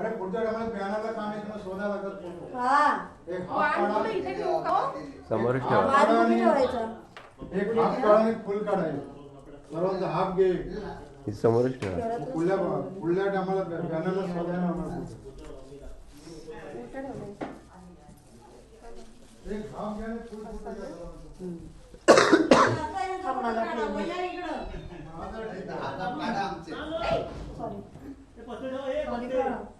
अरे पुढच्या टायमाला बॅनरला काम येतं शोधा लागतात फोटो हा. एक हाफ कुठे इथे ठेवू का? समोरच. ठेवा. वाद कुठे ठेवायचं. एक हाफ काढा आणि एक फुल काढायचं सर्वांचा हाफ घे. हे समोरच ठेवा. घरातलं पुढल्या पुढल्या टायमाला बॅनरला ठेवायचं? एक हाफ आणि फुल घ्या.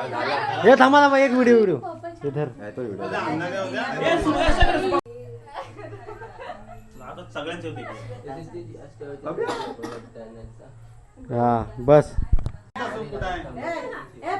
हे थांबा थांबा एक व्हिडिओ व्हिडिओ इधर. हा बस. ए,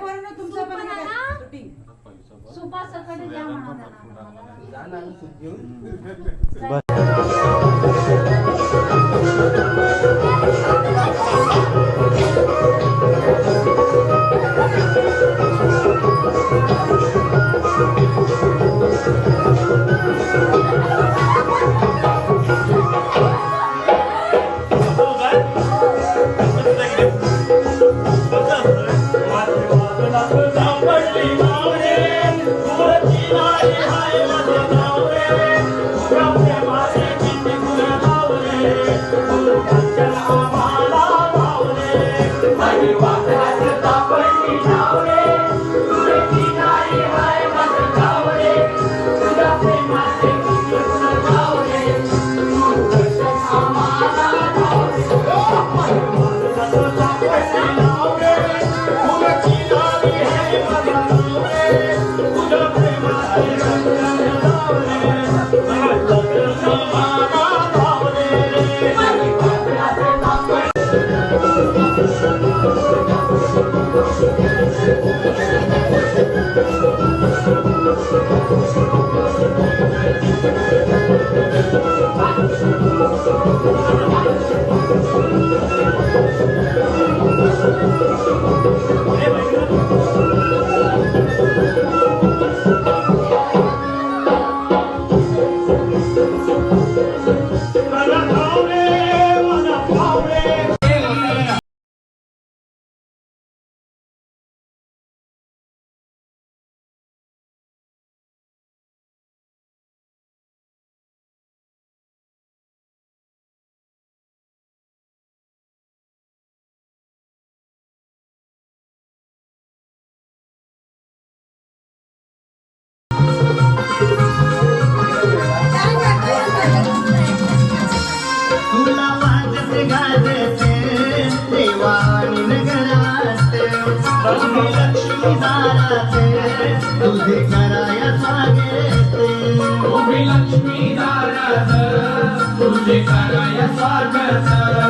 बरं ना,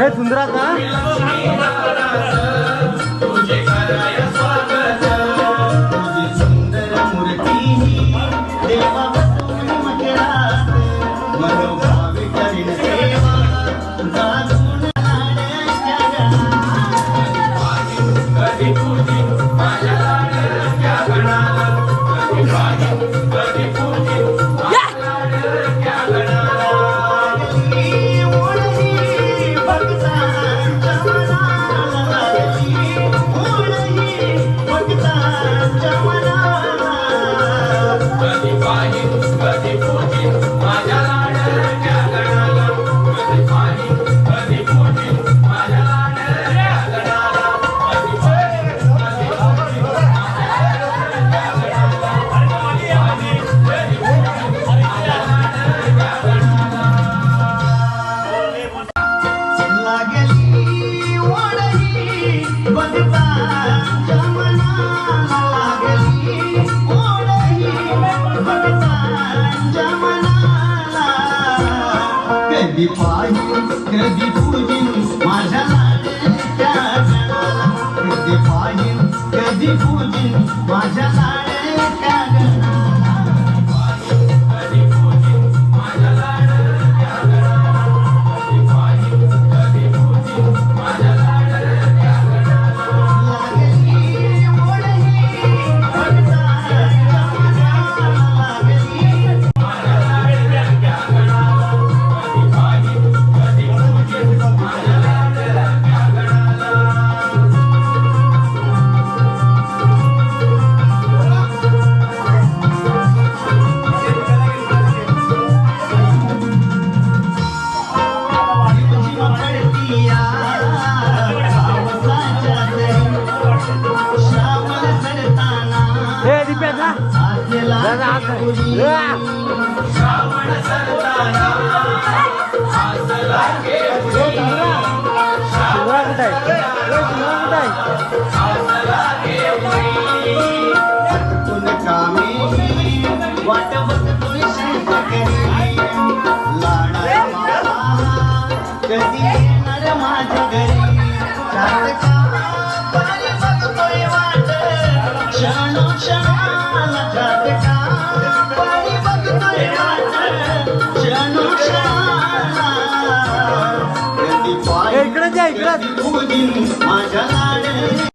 हे सुंदरा का कधी पाहिन कधी पूजिन माझ्या लाडक्या गणाला कधी पाहिन माझ्या लाडक्या गणाला कुठं इकडे जा इकडे कधी तुझी माझ्या लाड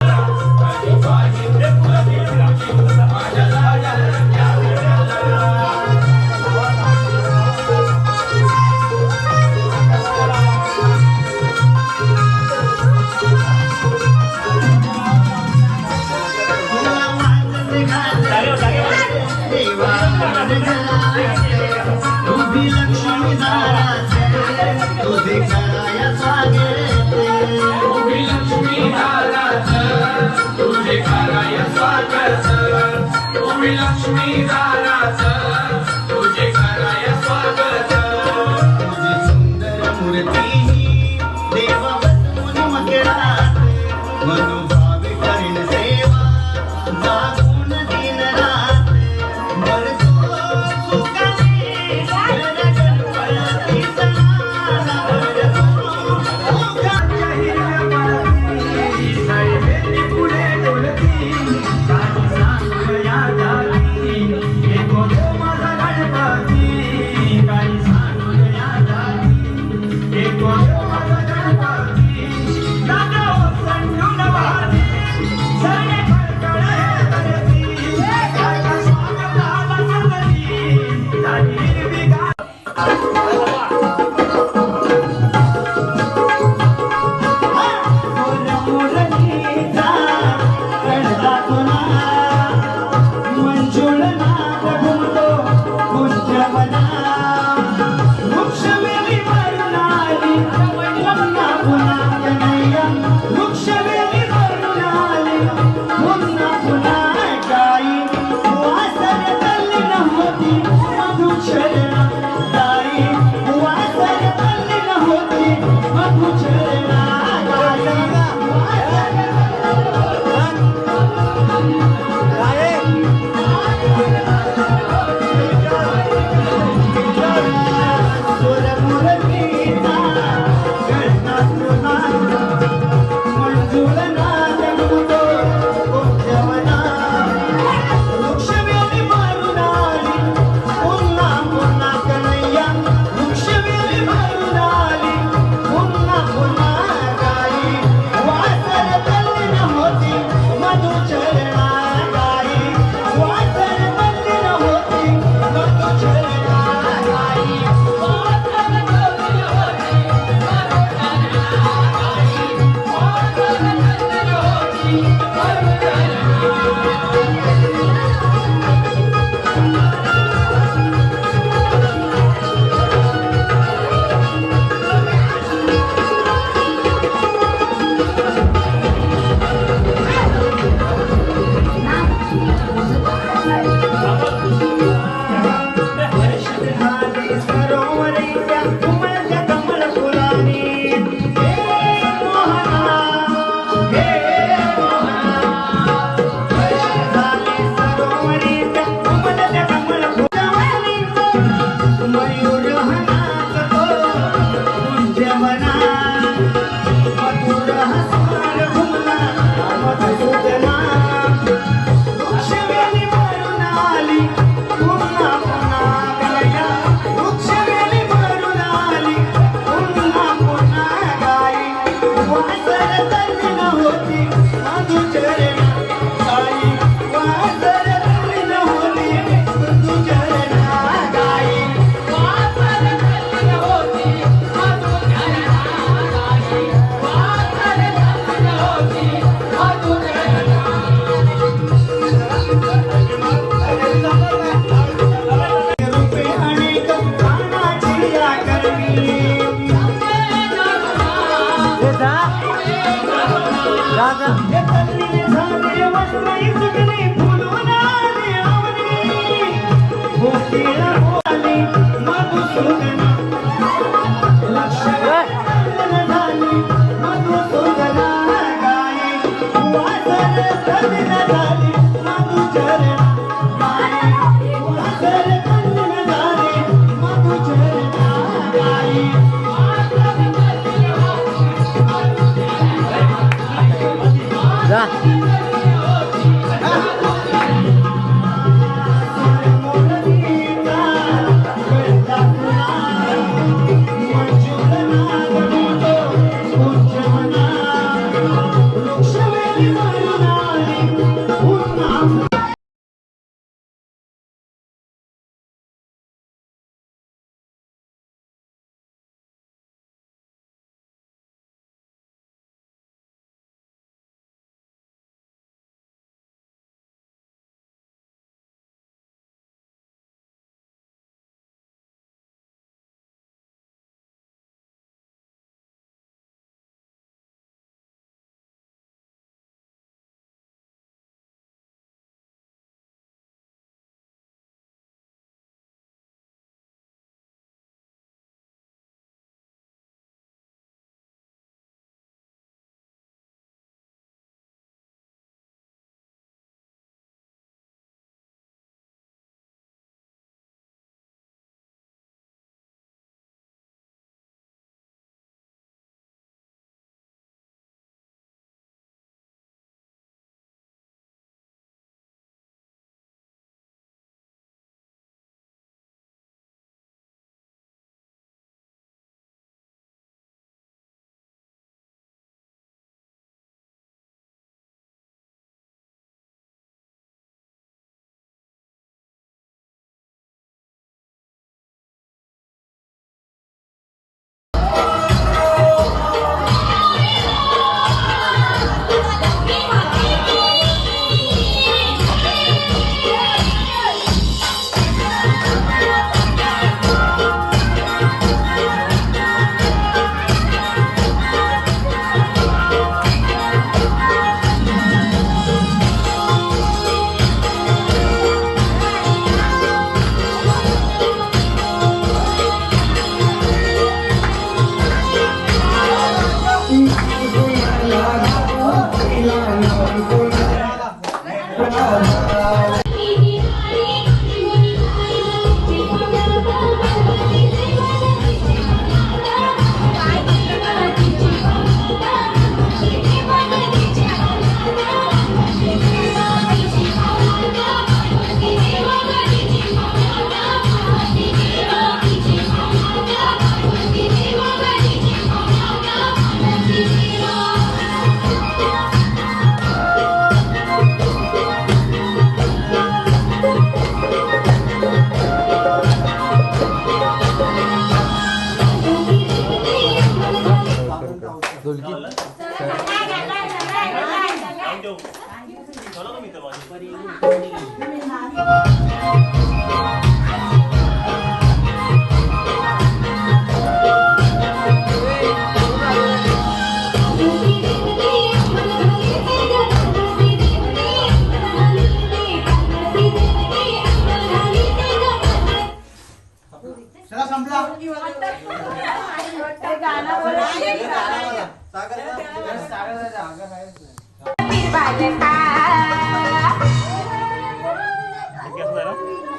Thank.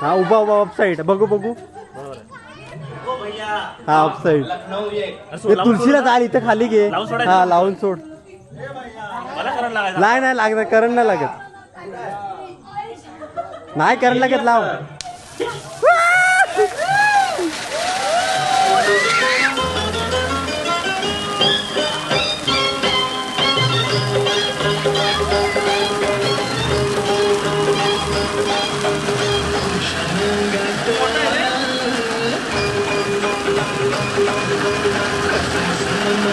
हा उभा उभा ऑफ साईड बघू बघू. हा ऑफ साईड लखनऊ एक ते तुळशीला चाल इथं खाली घे? हा लावून सोड. नाही नाही लागत करंट नाही लागत. नाही करंट लागत लाव.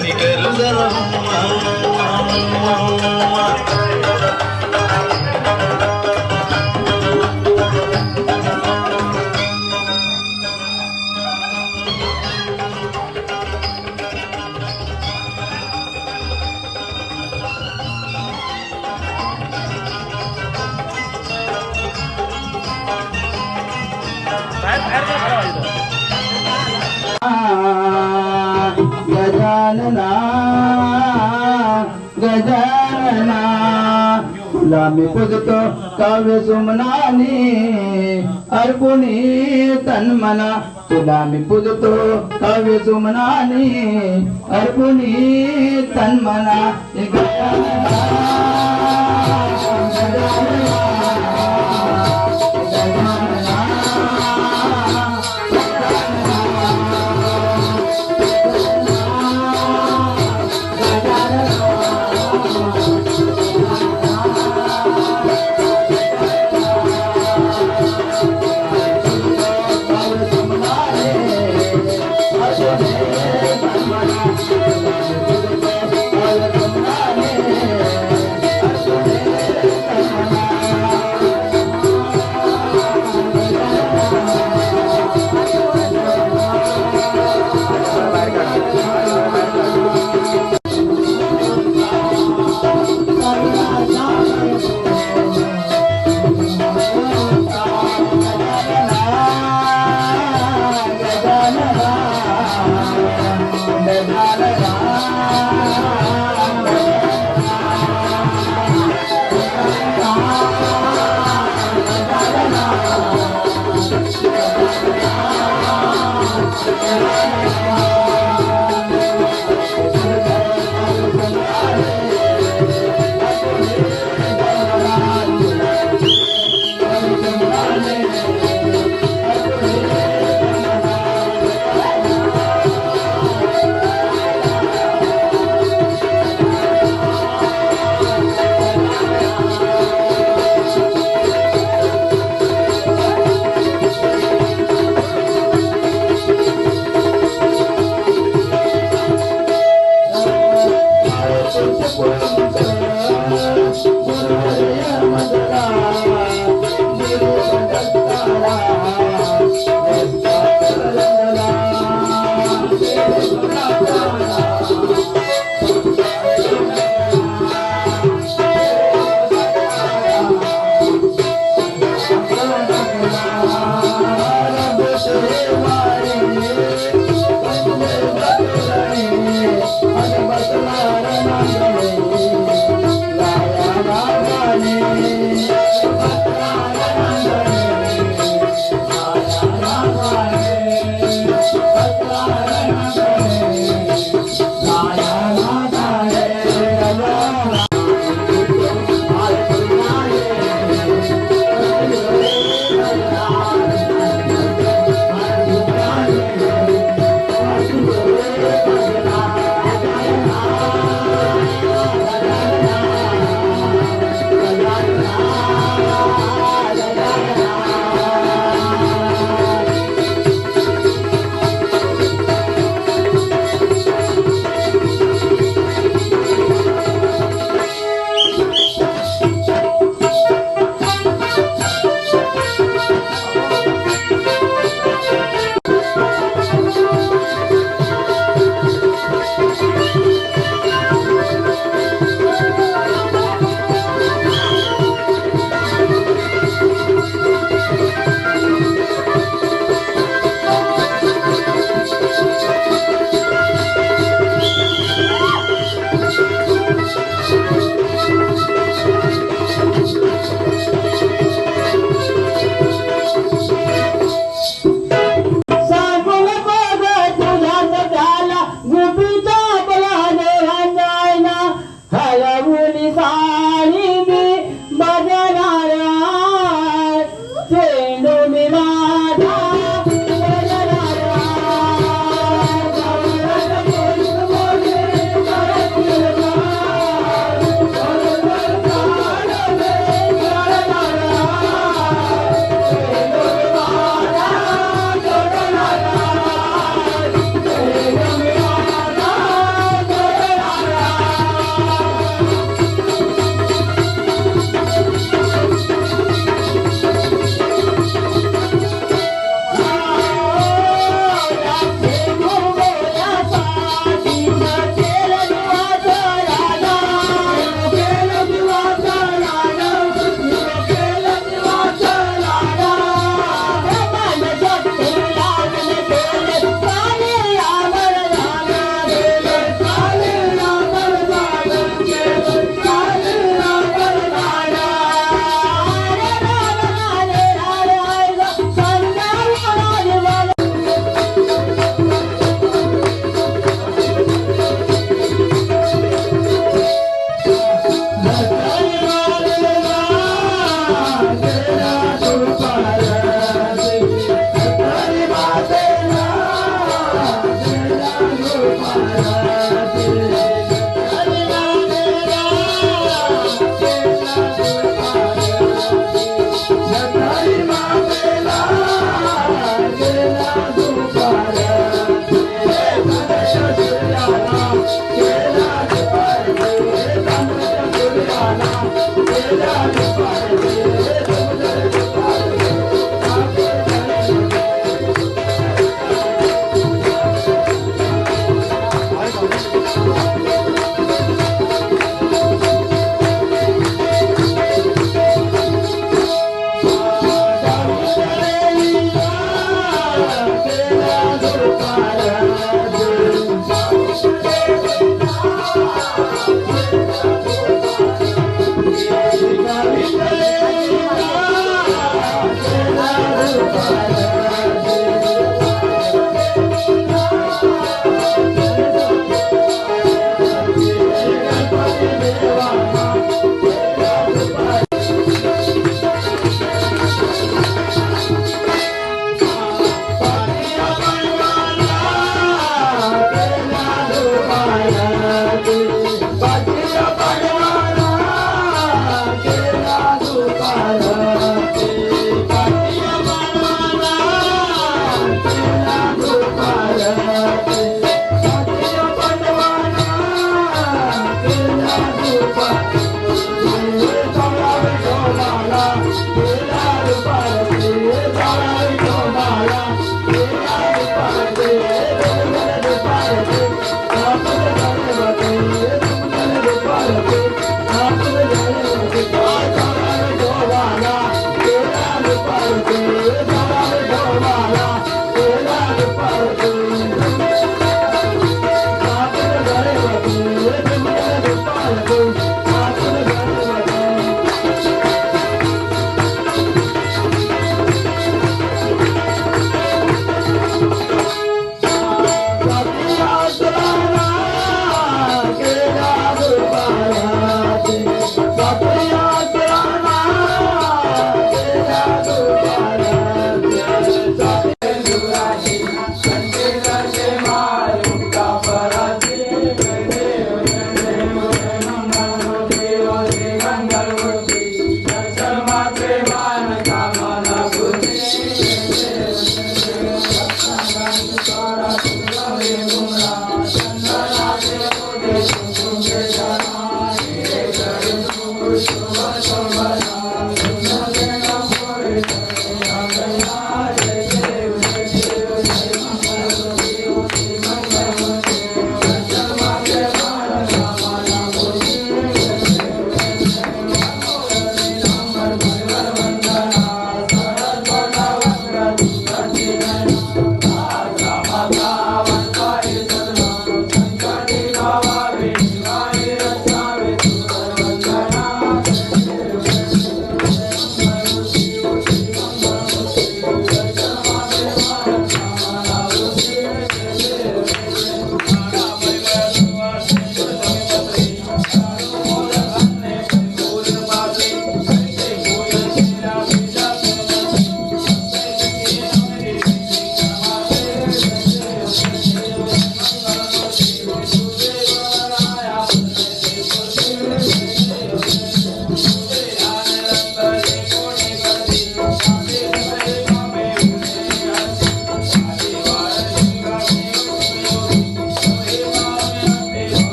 నిగరుదరమ్మ गजानना गजानना. तुला मी पूजतो काव्य सुमनानी अर्पुणी तन्मना. तुला मी पुजतो काव्य सुमनानी अर्पुणी तन्मना. गजानना.